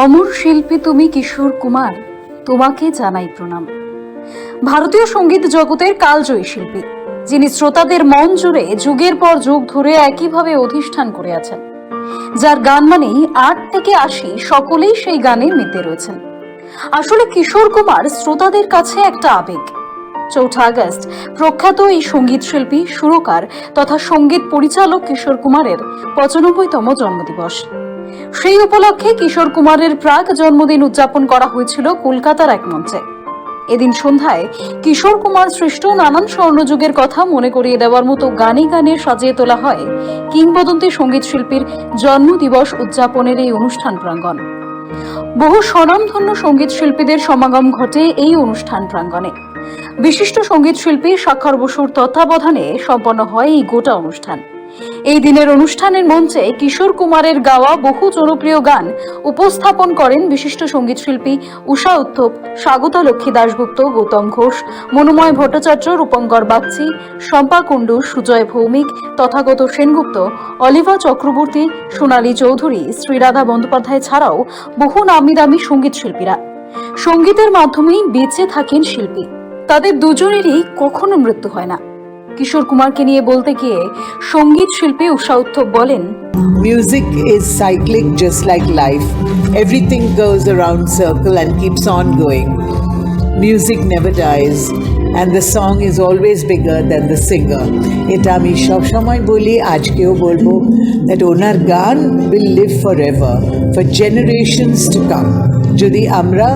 অমর শিল্পী তুমি কিশোর কুমার, তোমাকে জানাই প্রণাম। ভারতীয় সংগীত জগতের কালজয়ী শিল্পী, যিনি শ্রোতাদের মন জুড়ে যুগের পর যুগ ধরে একইভাবে অধিষ্ঠান করে আছেন, যার গান মানেই আট থেকে আশি সকলেই সেই গানে মেতে রয়েছেন। আসলে কিশোর কুমার শ্রোতাদের কাছে একটা আবেগ। চৌঠা আগস্ট, প্রখ্যাত এই সংগীত শিল্পী, সুরকার তথা সংগীত পরিচালক কিশোর কুমারের পঁচানব্বইতম জন্মদিবস। সেই উপলক্ষে কিশোর কুমারের প্রাক জন্মদিন উদযাপন করা হয়েছিল কলকাতার এক মঞ্চে। এদিন সন্ধ্যায় কিশোর কুমার সৃষ্ট নানান স্বর্ণযুগের কথা মনে করিয়ে দেওয়ার মতো গানে গানে সাজিয়ে তোলা হয় কিংবদন্তি সংগীত শিল্পীর জন্মদিবস উদযাপনের এই অনুষ্ঠান প্রাঙ্গণ। বহু স্বনামধন্য সংগীত শিল্পীদের সমাগম ঘটে এই অনুষ্ঠান প্রাঙ্গণে। বিশিষ্ট সংগীত শিল্পী সাক্ষর বসুর তত্ত্বাবধানে সম্পন্ন হয় এই গোটা অনুষ্ঠান। এই দিনের অনুষ্ঠানের মঞ্চে কিশোর কুমারের গাওয়া বহু জনপ্রিয় গান উপস্থাপন করেন বিশিষ্ট সংগীত শিল্পী উষা উত্থপ স্বাগতা লক্ষ্মী দাশগুপ্ত, গৌতম ঘোষ, মনোময় ভট্টাচার্য রূপঙ্কর বাগচি শম্পা কুণ্ডু, সুজয় ভৌমিক, তথাগত সেনগুপ্ত, অলিভা চক্রবর্তী, সোনালী চৌধুরী, শ্রীরাধা বন্দ্যোপাধ্যায় ছাড়াও বহু নামি দামি সংগীত শিল্পীরা সঙ্গীতের মাধ্যমেই বেঁচে থাকেন শিল্পী। তাদের দুজনেরই কখনো মৃত্যু হয় না। কিশোর কুমারকে নিয়ে বলতে গিয়ে সংগীত শিল্পী উষা উত্থপ বলেন Music is cyclic just like life. Everything goes around circle and keeps on going. Music never dies and the song is always bigger than the singer. এটা আমি সবসময় বলি আজকেও বলব that ওনার গান will live forever for generations to come. যদি আমরা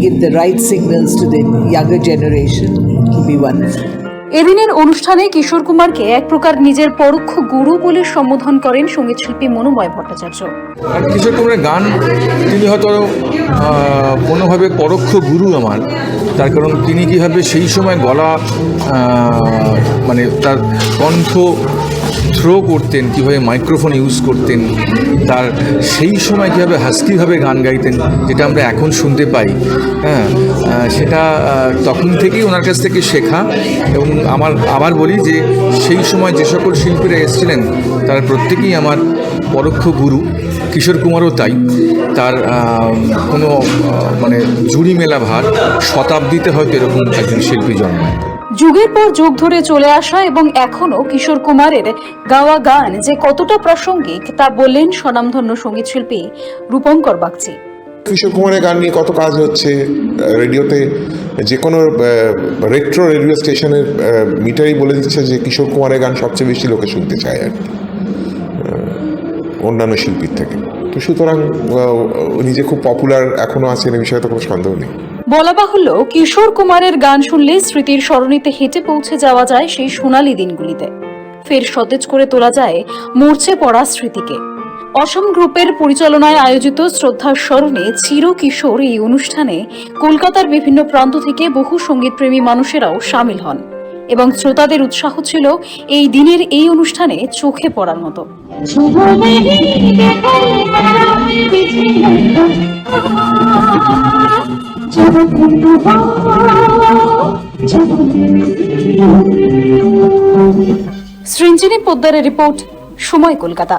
give the right signals to the younger generation it will be wonderful. এদিনের অনুষ্ঠানে কিশোর কুমারকে এক প্রকার নিজের পরোক্ষ গুরু বলে সম্বোধন করেন সংগীত শিল্পী মনোময় ভট্টাচার্য। আর কিশোর কুমারের গান, তিনি হয়তো কোনোভাবে পরোক্ষ গুরু আমার। তার কারণ তিনি কীভাবে সেই সময় গলা মানে তার কণ্ঠ থ্রো করতেন, কীভাবে মাইক্রোফোন ইউজ করতেন, তার সেই সময় কীভাবে হাস্কিভাবে গান গাইতেন, যেটা আমরা এখন শুনতে পাই হ্যাঁ সেটা তখন থেকেই ওনার কাছ থেকে শেখা এবং আমার, আবার বলি যে সেই সময় যে সকল শিল্পীরা এসেছিলেন, তারা প্রত্যেকেই আমার পরোক্ষ গুরু, কিশোর কুমারও তাই, তার কোনো মানে জুড়ি মেলা ভার, শতাব্দীতে হয়তো এরকম একজন শিল্পী জন্মায়। যুগের পর যুগ ধরে চলে আসা এবং এখনও কিশোর কুমারের গাওয়া গান যে কতটা প্রাসঙ্গিক তা বললেন স্বনামধন্য সংগীত শিল্পী রূপঙ্কর বাগচি। কিশোর কুমারের গান নিয়ে কত কাজ হচ্ছে রেডিওতে যে কোনো রেট্রো রেডিও স্টেশনের মিটারই বলে দিচ্ছে যে কিশোর কুমারের গান সবচেয়ে বেশি লোকে শুনতে চায় আর কি। অন্যান্য শিল্পীর থেকে। তো সুতরাং উনি যে খুব পপুলার এখনও আছেন, এ বিষয়ে তো কোনো সন্দেহ নেই। বলা বাহুল্য, কিশোর কুমারের গান শুনলে স্মৃতির স্মরণীতে হেঁটে পৌঁছে যাওয়া যায় সেই সোনালী দিনগুলিতে। ফের সতেজ করে তোলা যায় মূর্ছে পড়া স্মৃতিকে। অসম গ্রুপের পরিচালনায় আয়োজিত শ্রদ্ধার স্মরণে চির কিশোর এই অনুষ্ঠানে কলকাতার বিভিন্ন প্রান্ত থেকে বহু সঙ্গীতপ্রেমী মানুষেরাও সামিল হন এবং শ্রোতাদের উৎসাহ ছিল এই দিনের এই অনুষ্ঠানে চোখে পড়ার মতো। সৃঞ্জিনী পোদ্দারের রিপোর্ট সময় কলকাতা।